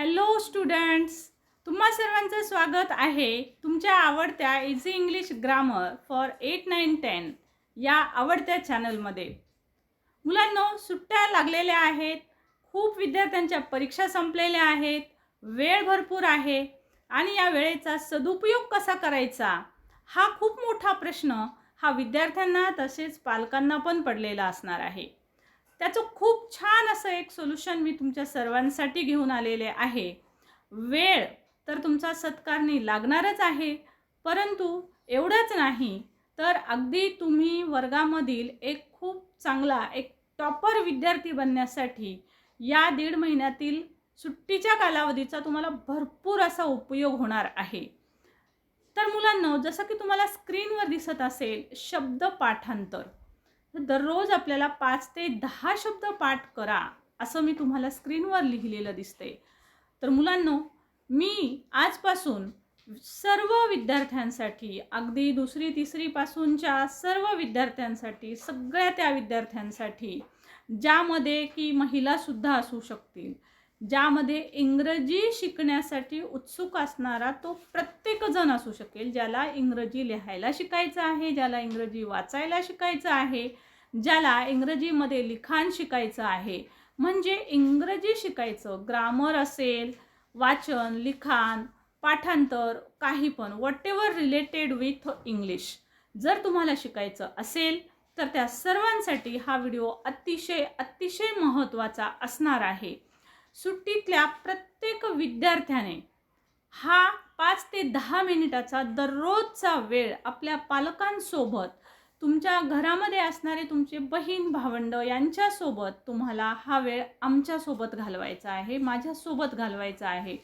Hello students तुम्हा सर्वांचं स्वागत आहे तुमच्या आवडत्या easy English grammar for eight nine ten या आवडत्या चॅनलमध्ये मुलांनो सुट्ट्या लागलेल्या आहेत. खूप विद्यार्थ्यांच्या परीक्षा संपलेल्या आहेत. वेळ भरपूर आहे. आणि या वेळेचा सदुपयोग कसा करायचा? हा खूप मोठा प्रश्न हा विद्यार्थ्यांना तसेच पालकांना पण पडलेला असणार आहे. त्याचं खूप छान असं एक सोल्युशन मी तुमच्या सर्वांसाठी घेऊन आलेले आहे. वेळ तर तुमचा सत्कारणी लागणारच आहे. परंतु एवढंच नाही तर अगदी तुम्ही वर्गामधील एक खूप चांगला एक टॉपर विद्यार्थी बनण्यासाठी या दीड महिन्यातील सुट्टीच्या कालावधीचा तुम्हाला भरपूर असा उपयोग होणार आहे. तर मुलांनो जसं की तुम्हाला स्क्रीनवर दिसत असेल शब्द पाठांतर. दररोज आपल्याला पाच ते दहा शब्द पाठ करा असं मी तुम्हाला स्क्रीनवर लिहिलेलं दिसते तर मुलांनो मी आजपासून सर्व विद्यार्थ्यांसाठी अगदी दुसरी तिसरीपासूनच्या सर्व विद्यार्थ्यांसाठी सगळ्या त्या विद्यार्थ्यांसाठी ज्यामध्ये की महिलासुद्धा असू शकतील ज्यामध्ये इंग्रजी शिकण्यासाठी उत्सुक असणारा तो प्रत्येकजण असू शकेल ज्याला इंग्रजी लिहायला शिकायचं आहे ज्याला इंग्रजी वाचायला शिकायचं आहे ज्याला इंग्रजीमध्ये लिखाण शिकायचं आहे. म्हणजे इंग्रजी शिकायचं ग्रामर असेल वाचन लिखाण पाठांतर काही पण whatever related with English जर तुम्हाला शिकायचं असेल तर त्या सर्वांसाठी हा व्हिडिओ अतिशय अतिशय महत्त्वाचा असणार आहे. सुट्टीतल्या प्रत्येक विद्यार्थ्याने हा पाच ते दहा मिनिटाचा दररोजचा वेळ आपल्या पालकांसोबत तुमच्या घरामध्ये असणारे तुमचे बहीण भावंड यांच्यासोबत तुम्हाला हा वेळ आमच्यासोबत घालवायचा आहे माझ्यासोबत घालवायचा आहे.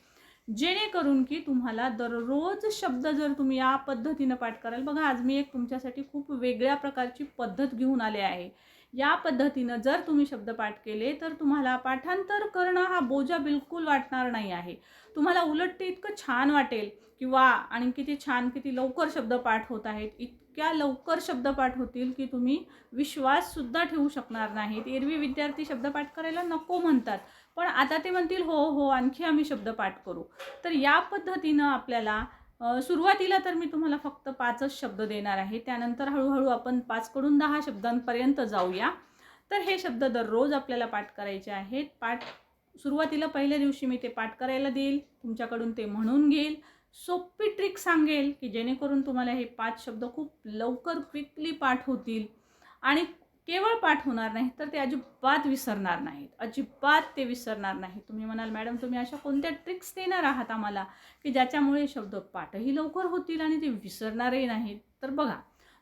जेणेकरून की तुम्हाला दररोज शब्द जर तुम्ही या पद्धतीनं पाठ कराल बघा आज मी एक तुमच्यासाठी खूप वेगळ्या प्रकारची पद्धत घेऊन आले आहे. या पद्धतीनं जर तुम्ही शब्दपाठ केले तर तुम्हाला पाठांतर करणं हा बोजा बिलकुल वाटणार नाही आहे. तुम्हाला उलट ते इतकं छान वाटेल किंवा आणि किती छान किती लवकर शब्दपाठ होत आहेत. इतक्या लवकर शब्दपाठ होतील की तुम्ही विश्वाससुद्धा ठेवू शकणार नाहीत. एरवी विद्यार्थी शब्दपाठ करायला नको म्हणतात पण आता ते म्हणतील हो हो आणखी आम्ही शब्दपाठ करू. तर या पद्धतीनं आपल्याला सुरुवातीला तर मी तुम्हाला फक्त पाचच शब्द देणार आहे. त्यानंतर हळूहळू आपण पाचकडून दहा शब्दांपर्यंत जाऊया. तर हे शब्द दररोज आपल्याला पाठ करायचे आहेत. पाठ सुरुवातीला पहिल्या दिवशी मी ते पाठ करायला देईल तुमच्याकडून ते म्हणून घेईल. सोपी ट्रिक सांगेल की जेणेकरून तुम्हाला हे पाच शब्द खूप लवकर क्विकली पाठ होतील. आणि केवळ पाठ होणार नाही तर ते अजिबात विसरणार नाहीत. अजिबात ते विसरणार नाही तुम्ही म्हणाल मॅडम तुम्ही अशा कोणत्या ट्रिक्स देणार आहात आम्हाला की ज्याच्यामुळे शब्द पाठही लवकर होतील आणि ते विसरणारही नाहीत? तर बघा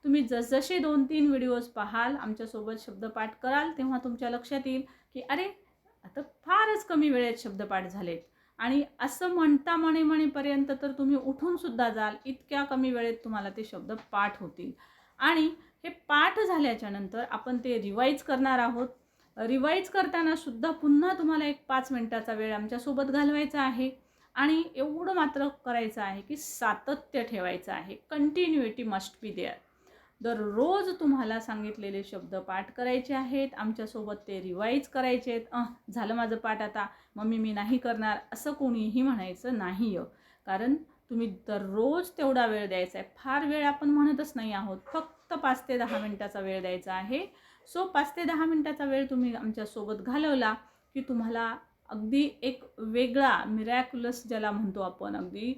तुम्ही जसजसे दोन तीन व्हिडिओज पाहाल आमच्यासोबत शब्दपाठ कराल तेव्हा तुमच्या लक्षात येईल की अरे आता फारच कमी वेळेत शब्दपाठ झालेत. आणि असं म्हणता म्हणे म्हणेपर्यंत तर तुम्ही उठून सुद्धा जाल इतक्या कमी वेळेत तुम्हाला ते शब्द पाठ होतील. आणि हे पाठ झाल्याच्यानंतर आपण ते रिवाईज करणार आहोत. रिवाईज करताना सुद्धा पुन्हा तुम्हाला एक पाच मिनटाचा वेळ आमच्यासोबत घालवायचा आहे. आणि एवढं मात्र करायचं आहे की सातत्य ठेवायचं आहे. कंटिन्युएटी मस्ट बी देअर दररोज तुम्हाला सांगितलेले शब्द पाठ करायचे आहेत. आमच्यासोबत ते रिवाईज करायचे आहेत. अह झालं माझं पाठ आता. मम्मी मी नाही करणार. असं कोणीही म्हणायचं नाही कारण तुम्ही दररोज तेवढा वेळ द्यायचा आहे. फार वेळ आपण म्हणतच नाही आहोत. फक्त पाच ते दहा मिनटाचा वेळ द्यायचा आहे. सो पाच ते दहा मिनटाचा वेळ तुम्ही आमच्यासोबत घालवला की तुम्हाला अगदी एक वेगळा मिरॅक्युलस ज्याला म्हणतो आपण अगदी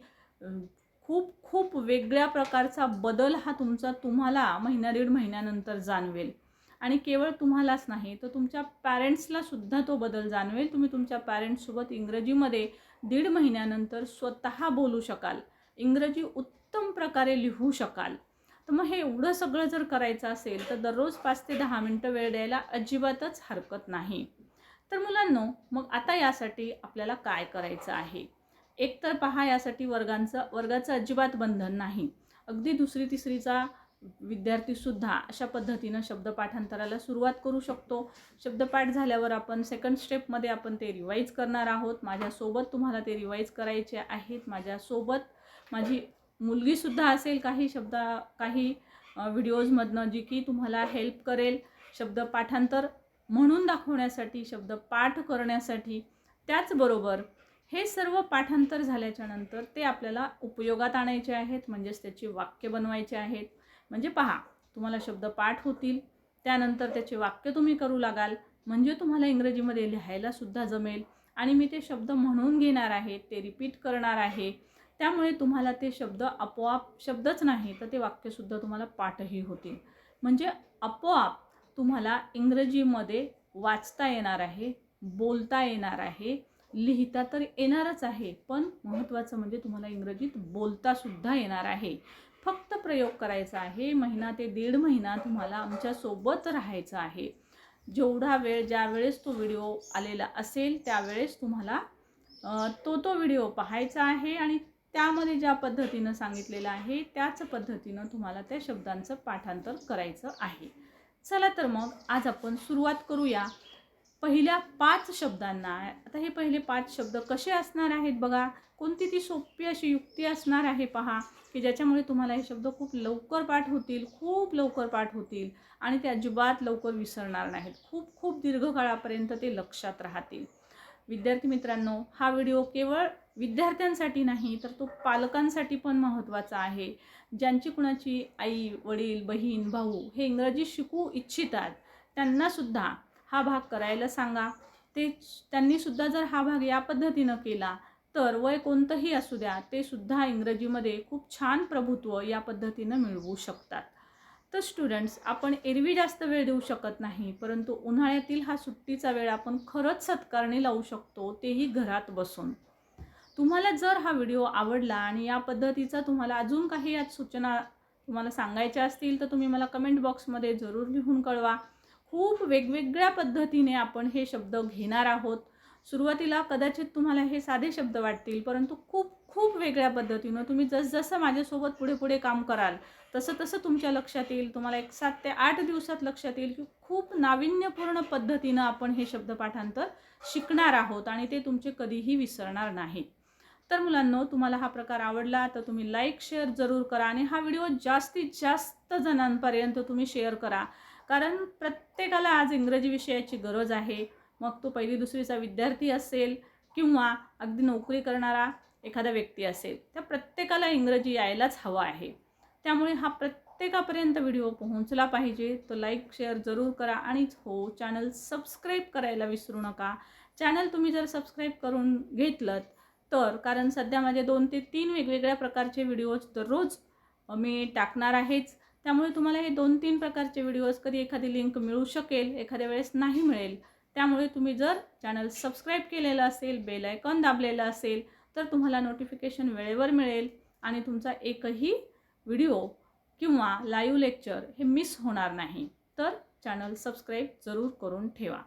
खूप खूप वेगळ्या प्रकारचा बदल हा तुमचा तुम्हाला महिना दीड महिन्यानंतर जाणवेल. आणि केवळ तुम्हालाच नाही तर तुमच्या पॅरेंट्सला सुद्धा तो बदल जाणवेल. तुम्ही तुमच्या पॅरेंट्ससोबत इंग्रजीमध्ये दीड महिन्यानंतर स्वतः बोलू शकाल. इंग्रजी उत्तम प्रकारे लिहू शकाल. तर मग हे एवढं सगळं जर करायचं असेल तर दररोज पाच ते दहा मिनटं वेळ द्यायला अजिबातच हरकत नाही. तर मुलांनो मग आता यासाठी आपल्याला काय करायचं आहे? एक तर पहा यासाठी वर्गांचं वर्गाचं अजिबात बंधन नाही. अगदी दुसरी तिसरीचा विद्यार्थीसुद्धा अशा पद्धतीनं शब्द पाठांतराला सुरुवात करू शकतो. शब्दपाठ झाल्यावर आपण सेकंड स्टेपमध्ये आपण ते रिवाईज करणार आहोत. माझ्यासोबत तुम्हाला ते रिवाईज करायचे आहेत. माझ्यासोबत माझी मुलगीसुद्धा असेल काही शब्द काही व्हिडिओजमधनं जी की तुम्हाला हेल्प करेल शब्द पाठांतर म्हणून दाखवण्यासाठी शब्द पाठ करण्यासाठी. त्याचबरोबर हे सर्व पाठांतर झाल्याच्यानंतर ते आपल्याला उपयोगात आणायचे आहेत. म्हणजेच त्याची वाक्य बनवायचे आहेत. म्हणजे पहा तुम्हाला शब्द पाठ होतील त्यानंतर त्याचे वाक्य तुम्ही करू लागाल म्हणजे तुम्हाला इंग्रजीमध्ये लिहायलासुद्धा जमेल. आणि मी ते शब्द म्हणून घेणार आहे ते रिपीट करणार आहे. त्यामुळे तुम्हाला ते शब्द आपोआप शब्दच नाही तर ते वाक्यसुद्धा तुम्हाला पाठही होतील. म्हणजे आपोआप तुम्हाला इंग्रजीमध्ये वाचता येणार आहे बोलता येणार आहे लिहिता तर येणारच आहे पण महत्त्वाचं म्हणजे तुम्हाला इंग्रजीत बोलतासुद्धा येणार आहे. फक्त प्रयोग करायचा आहे. महिना ते दीड महिना तुम्हाला आमच्यासोबत राहायचं आहे. जेवढा वेळ ज्या वेळेस तो व्हिडिओ आलेला असेल त्यावेळेस तुम्हाला तो तो व्हिडिओ पाहायचा आहे आणि त्यामध्ये ज्या पद्धतीनं सांगितलेलं आहे त्याच पद्धतीनं तुम्हाला त्या शब्दांचं पाठांतर करायचं आहे. चला तर मग आज आपण सुरुवात करूया. पहिल्या पाच शब्दांना आता हे पहिले पाच शब्द कसे असणार आहेत बघा. कोणती ती सोपी अशी युक्ती असणार आहे पहा. की ज्याच्यामुळे तुम्हाला हे शब्द खूप लवकर पाठ होतील खूप लवकर पाठ होतील आणि ते अजिबात लवकर विसरणार नाहीत. खूप खूप दीर्घकाळापर्यंत ते लक्षात राहतील. विद्यार्थी मित्रांनो हा व्हिडिओ केवळ विद्यार्थ्यांसाठी नाही तर तो पालकांसाठी पण महत्त्वाचा आहे. ज्यांची कुणाची आई वडील बहीण भाऊ हे इंग्रजी शिकू इच्छितात त्यांनासुद्धा हा भाग करायला सांगा. ते त्यांनीसुद्धा जर हा भाग या पद्धतीनं केला तर वय कोणतंही असू द्या ते सुद्धा इंग्रजीमध्ये खूप छान प्रभुत्व या पद्धतीनं मिळवू शकतात. तर स्टुडंट्स आपण एरवी जास्त वेळ देऊ शकत नाही परंतु उन्हाळ्यातील हा सुट्टीचा वेळ आपण खरंच सत्कारणी लावू शकतो तेही घरात बसून. तुम्हाला जर हा व्हिडिओ आवडला आणि या पद्धतीचा तुम्हाला अजून काही यात सूचना तुम्हाला सांगायच्या असतील तर तुम्ही मला कमेंट बॉक्समध्ये जरूर लिहून कळवा. खूप वेगवेगळ्या पद्धतीने आपण हे शब्द घेणार आहोत. सुरुवातीला कदाचित तुम्हाला हे साधे शब्द वाटतील परंतु खूप खूप वेगळ्या पद्धतीनं तुम्ही जसजसं माझ्यासोबत पुढे पुढे काम कराल तसं तसं तुमच्या लक्षात येईल तुम्हाला एक सात ते आठ दिवसात लक्षात येईल की खूप नाविन्यपूर्ण पद्धतीनं आपण हे शब्द पाठांतर शिकणार आहोत आणि ते तुमचे कधीही विसरणार नाही. तर मुलांनो तुम्हाला हा प्रकार आवडला तर तुम्ही लाईक शेअर जरूर करा आणि हा व्हिडिओ जास्तीत जास्त जणांपर्यंत तुम्ही शेअर करा. कारण प्रत्येकाला आज इंग्रजी विषयाची गरज आहे. मग तो पहिली दुसरीचा विद्यार्थी असेल किंवा अगदी नोकरी करणारा एखादा व्यक्ती असेल त्या प्रत्येकाला इंग्रजी यायलाच हवं आहे. त्यामुळे हा प्रत्येकापर्यंत व्हिडिओ पोहोचला पाहिजे. तो लाईक शेअर जरूर करा आणि हो चॅनल सबस्क्राईब करायला विसरू नका. चॅनल तुम्ही जर सबस्क्राईब करून घेतलं तर कारण सध्या माझे दोन ते तीन वेगवेगळ्या प्रकारचे व्हिडिओज दररोज मी टाकणार आहेच. त्यामुळे तुम्हाला हे दोन तीन प्रकारचे व्हिडिओज कधी एखादी लिंक मिळू शकेल एखाद्या वेळेस नाही मिळेल त्यामुळे तुम्ही जर चॅनल सबस्क्राईब केलेलं असेल बेल आयकॉन दाबलेलं असेल तर तुम्हाला नोटिफिकेशन वेळेवर मिळेल आणि तुमचा एकही व्हिडिओ किंवा लाईव्ह लेक्चर हे मिस होणार नाही. तर चॅनल सबस्क्राईब जरूर करून ठेवा.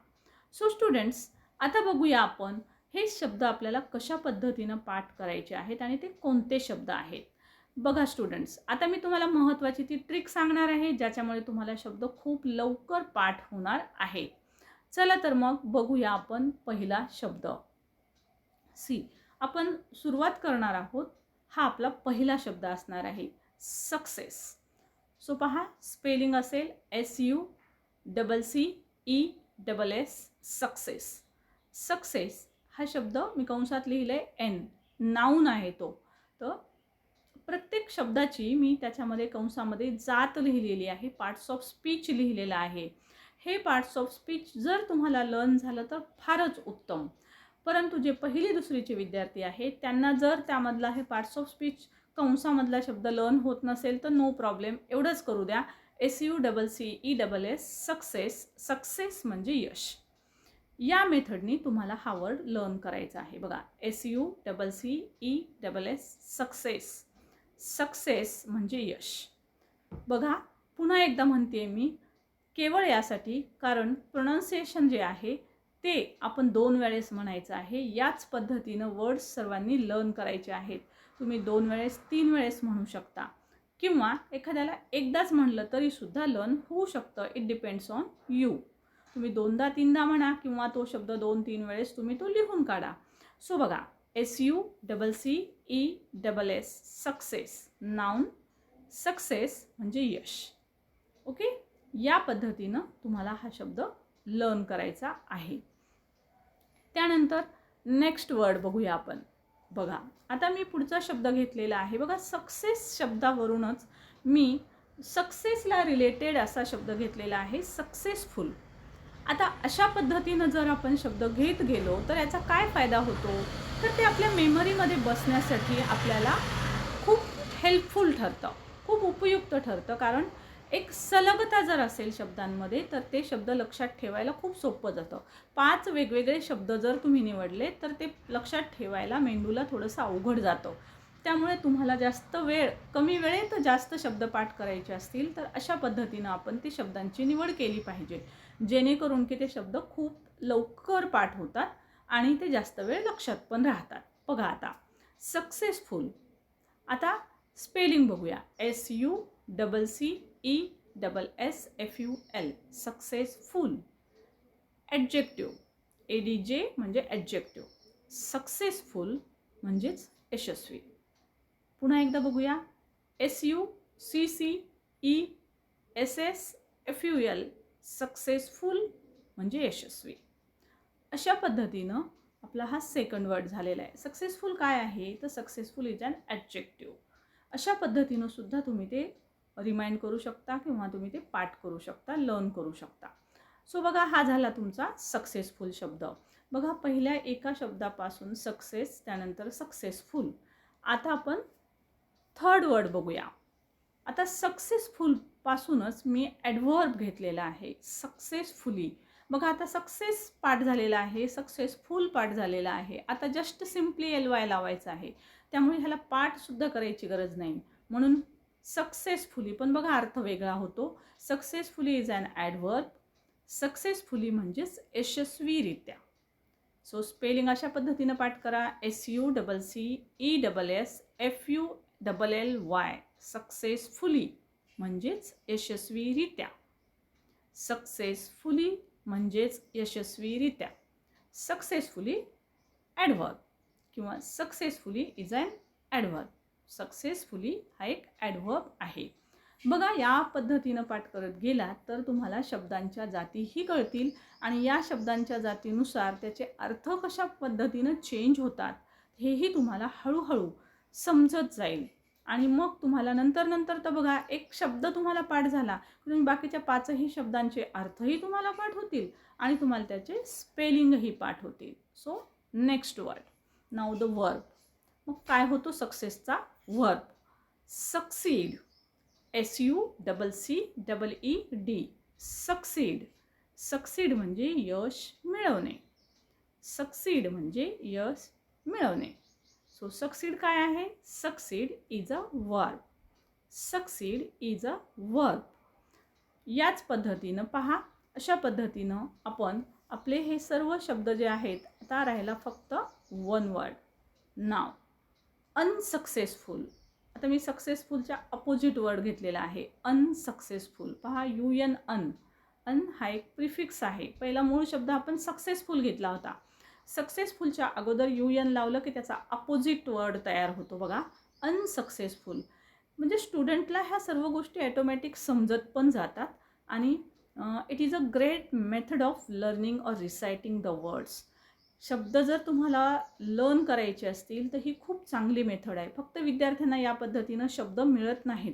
सो स्टुडंट्स आता बघूया आपण हे शब्द आपल्याला कशा पद्धतीनं पाठ करायचे आहेत आणि ते कोणते शब्द आहेत. बघा स्टुडंट्स आता मी तुम्हाला महत्त्वाची ती ट्रिक सांगणार आहे ज्याच्यामुळे तुम्हाला शब्द खूप लवकर पाठ होणार आहेत. चला तर मग बघूया आपण पहिला शब्द. सी आपण सुरुवात करणार आहोत. हा आपला पहिला शब्द असणार आहे. सक्सेस सो पहा स्पेलिंग असेल S U double C E double S success success हा शब्द मी कंसात लिहिले आहे एन नाऊन आहे तो. तर प्रत्येक शब्दाची मी त्याच्यामध्ये कंसामध्ये जात लिहिलेली आहे. पार्ट्स ऑफ स्पीच लिहिलेला आहे. हे पार्ट्स ऑफ स्पीच जर तुम्हाला लर्न झालं तर फारच उत्तम. परंतु जे पहिली दुसरीचे विद्यार्थी आहेत त्यांना जर त्यामधला हे पार्ट्स ऑफ स्पीच कंसामधला शब्द लर्न होत नसेल तर नो प्रॉब्लेम एवढंच करू द्या. S U double C E double S success success म्हणजे यश. या मेथडनी तुम्हाला हा वर्ड लर्न करायचा आहे. बघा S U double C E double S success success म्हणजे यश. बघा पुन्हा एकदा म्हणते मी केवळ यासाठी कारण प्रोनाऊन्सिएशन जे आहे ते आपण दोन वेळेस म्हणायचं आहे. याच पद्धतीनं वर्ड्स सर्वांनी लर्न करायचे आहेत. तुम्ही दोन वेळेस तीन वेळेस म्हणू शकता. किंवा एखाद्याला एकदाच म्हणलं तरीसुद्धा लर्न होऊ शकतं. इट डिपेंड्स ऑन यू तुम्ही दोनदा तीनदा म्हणा किंवा तो शब्द दोन तीन वेळेस तुम्ही तो लिहून काढा. सो बघा S U double C E double S success noun success म्हणजे यश. ओके या पद्धतीनं तुम्हाला हा शब्द लर्न करायचा आहे. त्यानंतर नेक्स्ट वर्ड बघूया आपण. बघा आता मी पुढचा शब्द घेतलेला आहे. बघा सक्सेस शब्दावरूनच मी सक्सेसला रिलेटेड असा शब्द घेतलेला आहे सक्सेसफुल आता अशा पद्धतीनं जर आपण शब्द घेत गेलो तर याचा काय फायदा होतो? तर ते आपल्या मेमरीमध्ये बसण्यासाठी आपल्याला खूप हेल्पफुल ठरतं खूप उपयुक्त ठरतं. कारण एक सलगता जर असेल शब्दांमध्ये तर ते शब्द लक्षात ठेवायला खूप सोपं जातं. पाच वेगवेगळे शब्द जर तुम्ही निवडले तर ते लक्षात ठेवायला मेंदूला थोडंसं अवघड जातं. त्यामुळे तुम्हाला जास्त वेळ कमी वेळेत जास्त शब्द पाठ करायचे असतील तर अशा पद्धतीनं आपण ती शब्दांची निवड केली पाहिजे. जेणेकरून की ते शब्द खूप लवकर पाठ होतात आणि ते जास्त वेळ लक्षात पण राहतात. बघा आता सक्सेसफुल आता स्पेलिंग बघूया. S U double C E double S F U L successful adjective A D J म्हणजे ॲडजेक्टिव्ह सक्सेसफुल म्हणजेच यशस्वी. पुन्हा एकदा बघूया. S U C C E S S F U L successful म्हणजे यशस्वी. अशा पद्धतीनं आपला हा सेकंड वर्ड झालेला आहे. सक्सेसफुल काय आहे? तर सक्सेसफुल इज अन ॲडजेक्टिव्ह अशा पद्धतीनं सुद्धा तुम्ही ते रिमाइंड करू शकता किंवा तुम्ही ते पाठ करू शकता लर्न करू शकता. सो बघा हा झाला तुमचा सक्सेसफुल शब्द. बघा पहिल्या एका शब्दापासून सक्सेस त्यानंतर सक्सेसफुल आता आपण थर्ड वर्ड बघूया. आता सक्सेसफुलपासूनच मी ॲडव्हर्ब घेतलेला आहे सक्सेसफुली बघा आता सक्सेस पाठ झालेला आहे सक्सेसफुल पाठ झालेला आहे. आता जस्ट सिम्पली एल वाय लावायचं आहे. त्यामुळे ह्याला पाठसुद्धा करायची गरज नाही. म्हणून सक्सेसफुली पण बघा अर्थ वेगळा होतो. Successfully is an adverb successfully म्हणजेच यशस्वीरित्या. सो स्पेलिंग अशा पद्धतीनं पाठ करा. S U double C E double S F U double L Y successfully म्हणजेच यशस्वीरित्या. सक्सेसफुली म्हणजेच यशस्वीरित्या. सक्सेसफुली ॲडव्हर्ब किंवा successfully is an adverb. Successfully हा एक ॲडवर्ब आहे. बघा या पद्धतीनं पाठ करत गेलात तर तुम्हाला शब्दांच्या जातीही कळतील आणि या शब्दांच्या जातीनुसार त्याचे अर्थ कशा पद्धतीनं चेंज होतात हेही तुम्हाला हळूहळू समजत जाईल. आणि मग तुम्हाला नंतर नंतर तर बघा एक शब्द तुम्हाला पाठ झाला तुम्ही बाकीच्या पाचही शब्दांचे अर्थही तुम्हाला पाठ होतील आणि तुम्हाला त्याचे स्पेलिंगही पाठ होतील. So next word now the verb मग काय होतो सक्सेसचा verb. Succeed S U double C double E D succeed succeed म्हणजे यश मिळवणे. सक्सीड म्हणजे यश मिळवणे. सो सक्सीड काय आहे? Succeed is a verb succeed is a verb याच पद्धतीनं पहा. अशा पद्धतीनं आपण आपले हे सर्व शब्द जे आहेत आता राहिला फक्त वन वर्ड नाव अनसक्सेसफुल आता मी सक्सेसफुलच्या अपोजिट वर्ड घेतलेला आहे. अनसक्सेसफुल पहा यू एन अन अन हा एक प्रिफिक्स आहे. पहिला मूळ शब्द आपण सक्सेसफुल घेतला होता. सक्सेसफुलच्या अगोदर यू एन लावलं की त्याचा अपोजिट वर्ड तयार होतो बघा. अनसक्सेसफुल म्हणजे स्टुडंटला ह्या सर्व गोष्टी ॲटोमॅटिक समजत पण जातात आणि it is a great method of learning or reciting the words शब्द जर तुम्हाला लर्न करायचे असतील तर ही खूप चांगली मेथड आहे. फक्त विद्यार्थ्यांना या पद्धतीनं शब्द मिळत नाहीत.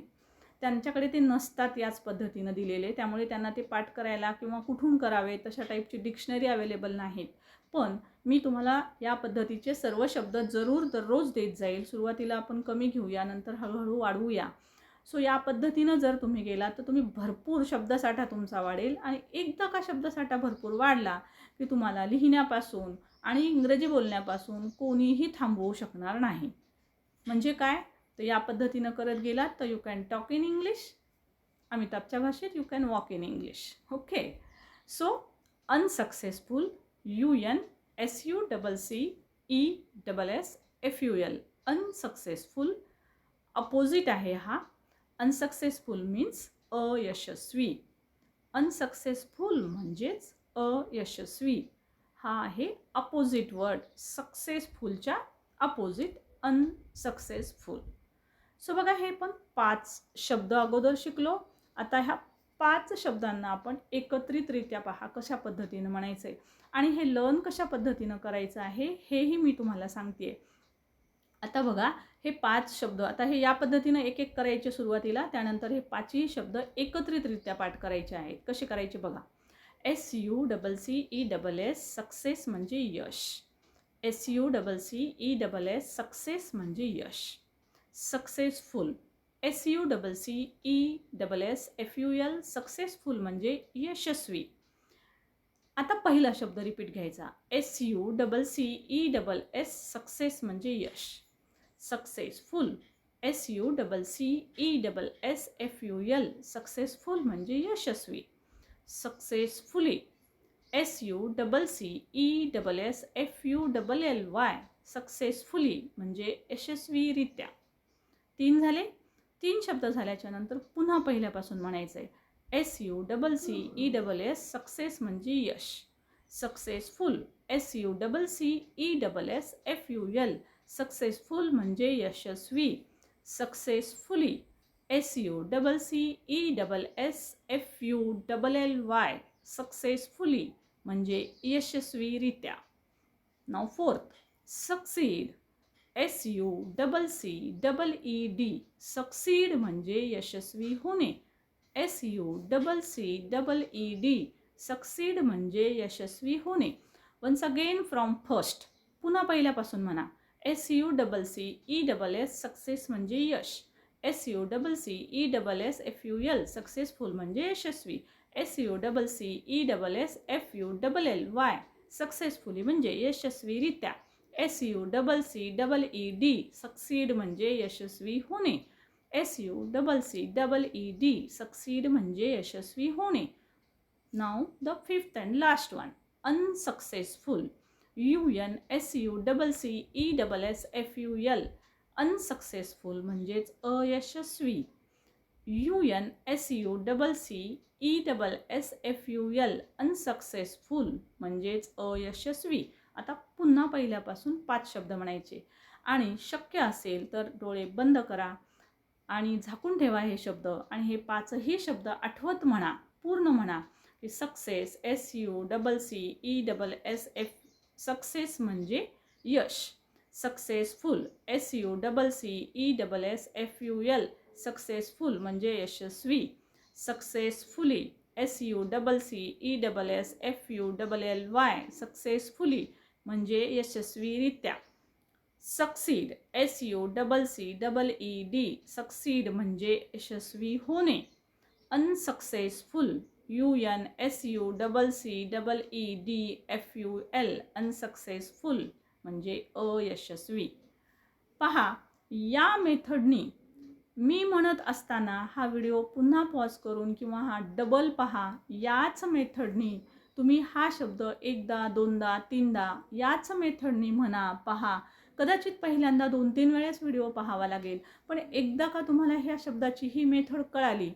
त्यांच्याकडे ते नसतात याच पद्धतीनं दिलेले. त्यामुळे त्यांना ते पाठ करायला किंवा कुठून करावे तशा टाईपची डिक्शनरी अवेलेबल नाहीत. पण मी तुम्हाला या पद्धतीचे सर्व शब्द जरूर दररोज देत जाईल. सुरुवातीला आपण कमी घेऊया नंतर हळूहळू वाढवूया. सो या पद्धतीनं जर तुम्ही गेलात तर तुम्ही भरपूर शब्दसाठा तुमचा वाढेल. आणि एकदा का शब्दसाठा भरपूर वाढला की तुम्हाला लिहिण्यापासून आणि इंग्रजी बोलण्यापासून कोणीही थांबवू शकणार नाही. म्हणजे काय? तर या पद्धतीनं करत गेलात तर you can talk in English अमिताभच्या भाषेत you can walk in English okay so unsuccessful U N S U double C E double S F U L unsuccessful opposite आहे हा. अनसक्सेसफुल मीन्स अयशस्वी. अनसक्सेसफुल म्हणजेच अयशस्वी. हा आहे अपोजिट वर्ड सक्सेसफुलच्या opposite unsuccessful so बघा हे पण पाच शब्द अगोदर शिकलो. आता ह्या पाच शब्दांना आपण एकत्रितरित्या पहा कशा पद्धतीनं म्हणायचं आहे आणि हे लर्न कशा पद्धतीनं करायचं आहे हेही मी तुम्हाला सांगते आता बघा हे पाच शब्द आता हे या पद्धतीनं एक एक करायचे सुरुवातीला त्यानंतर हे पाचही शब्द एकत्रितरित्या पाठ करायचे आहेत. कसे करायचे बघा? S U double C E double S success म्हणजे यश. S U double C E double S success म्हणजे यश. Successful S U double C E double S F U L successful म्हणजे यशस्वी. आता पहिला शब्द रिपीट घ्यायचा. S U double C E double S success म्हणजे यश. Successful S U double C E double S F U L successful म्हणजे यशस्वी. Successfully S U double C E double S F U double L Y successfully म्हणजे यशस्वीरित्या. तीन झाले? तीन शब्द झाल्याच्यानंतर पुन्हा पहिल्यापासून म्हणायचं आहे S U double C E double S success म्हणजे यश. Successful S U double C E double S F U L successful म्हणजे यशस्वी. Successfully S U double C E double S F U double L Y successfully म्हणजे यशस्वीरित्या. Now fourth succeed S U double C double E D succeed म्हणजे यशस्वी होणे. S U double C double E D succeed म्हणजे यशस्वी होणे. Once again from first पुन्हा पहिल्यापासून म्हणा. S U double C E double S success म्हणजे यश. S U double C E double S F U L successful म्हणजे यशस्वी. S U double C E double S F U double L Y successfully म्हणजे यशस्वीरित्या. S U double C double E D succeed म्हणजे यशस्वी होणे. S U double C double E D succeed म्हणजे यशस्वी होणे. Now the fifth and last one unsuccessful U N S U double C E double S F U L unsuccessful म्हणजेच अयशस्वी. U N S U double C E double S F U L unsuccessful म्हणजेच अयशस्वी. आता पुन्हा पहिल्यापासून पाच शब्द म्हणायचे. आणि शक्य असेल तर डोळे बंद करा आणि झाकून ठेवा हे शब्द आणि हे पाचही शब्द आठवत म्हणा पूर्ण म्हणा की success S U double C E double S F success म्हणजे यश. Successful S U double C E double S F U L successful म्हणजे यशस्वी. Successfully S U double C E double S F U double L Y successfully म्हणजे यशस्वीरित्या. Succeed S U double C double E D succeed म्हणजे यशस्वी होणे. Unsuccessful U N S U double C double E D F U L unsuccessful म्हणजे अयशस्वी. पहा या मेथडनी मी म्हणत असताना हा व्हिडिओ पुन्हा पॉज करून किंवा हा डबल पहा. याच मेथडनी तुम्ही हा शब्द एकदा दोनदा तीनदा याच मेथडनी म्हणा पहा. कदाचित पहिल्यांदा दोन तीन वेळेस व्हिडिओ पाहावा लागेल पण एकदा का तुम्हाला ह्या शब्दाची ही मेथड कळाली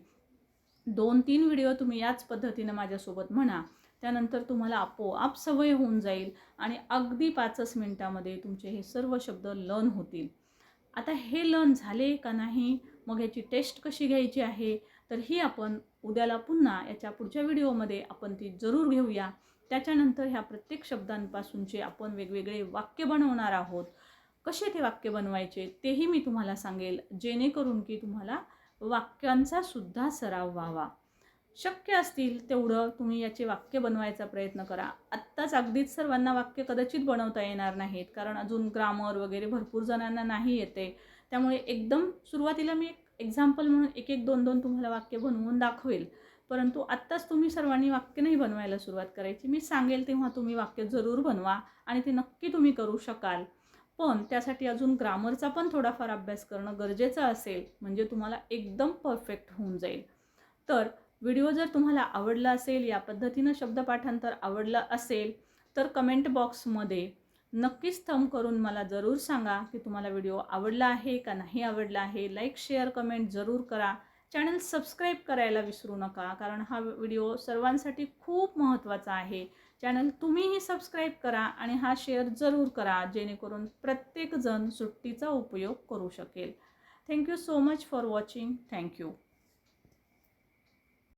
दोन तीन व्हिडिओ तुम्ही याच पद्धतीनं माझ्यासोबत म्हणा. त्यानंतर तुम्हाला आपोआप सवय होऊन जाईल आणि अगदी पाचच मिनटामध्ये तुमचे हे सर्व शब्द लर्न होतील. आता हे लर्न झाले का नाही? मग याची टेस्ट कशी घ्यायची आहे? तर ही आपण उद्याला पुन्हा याच्या पुढच्या व्हिडिओमध्ये आपण ती जरूर घेऊया. त्याच्यानंतर ह्या प्रत्येक शब्दांपासूनचे आपण वेगवेगळे वाक्य बनवणार आहोत. कसे ते वाक्य बनवायचे तेही मी तुम्हाला सांगेल जेणेकरून की तुम्हाला वाक्यांचा सुद्धा सराव व्हावा. शक्य असतील तेवढं तुम्ही याचे वाक्य बनवायचा प्रयत्न करा. आत्ताच अगदीच सर्वांना वाक्य कदाचित बनवता येणार नाहीत कारण अजून ग्रामर वगैरे भरपूर जणांना नाही येते. त्यामुळे एकदम सुरुवातीला मी एक एक्झाम्पल म्हणून एक एक दोन दोन तुम्हाला वाक्य बनवून दाखवेल. परंतु आत्ताच तुम्ही सर्वांनी वाक्य नाही बनवायला सुरुवात करायची. मी सांगेल तेव्हा तुम्ही वाक्य जरूर बनवा आणि ते नक्की तुम्ही करू शकाल. पण त्यासाठी अजून ग्रामरचा पण थोडाफार अभ्यास करणं गरजेचं असेल म्हणजे तुम्हाला एकदम परफेक्ट होऊन जाईल. तर व्हिडिओ जर तुम्हाला आवडला असेल या पद्धतीनं शब्दपाठांतर आवडलं असेल तर कमेंट बॉक्समध्ये नक्कीच थंब करून मला जरूर सांगा की तुम्हाला व्हिडिओ आवडला आहे का नाही आवडला आहे. लाईक शेअर कमेंट जरूर करा. चॅनल सबस्क्राईब करायला विसरू नका कारण हा व्हिडिओ सर्वांसाठी खूप महत्त्वाचा आहे. चॅनल तुम्हीही सबस्क्राईब करा आणि हा शेअर जरूर करा जेणेकरून प्रत्येकजण सुट्टीचा उपयोग करू शकेल. Thank you so much for watching thank you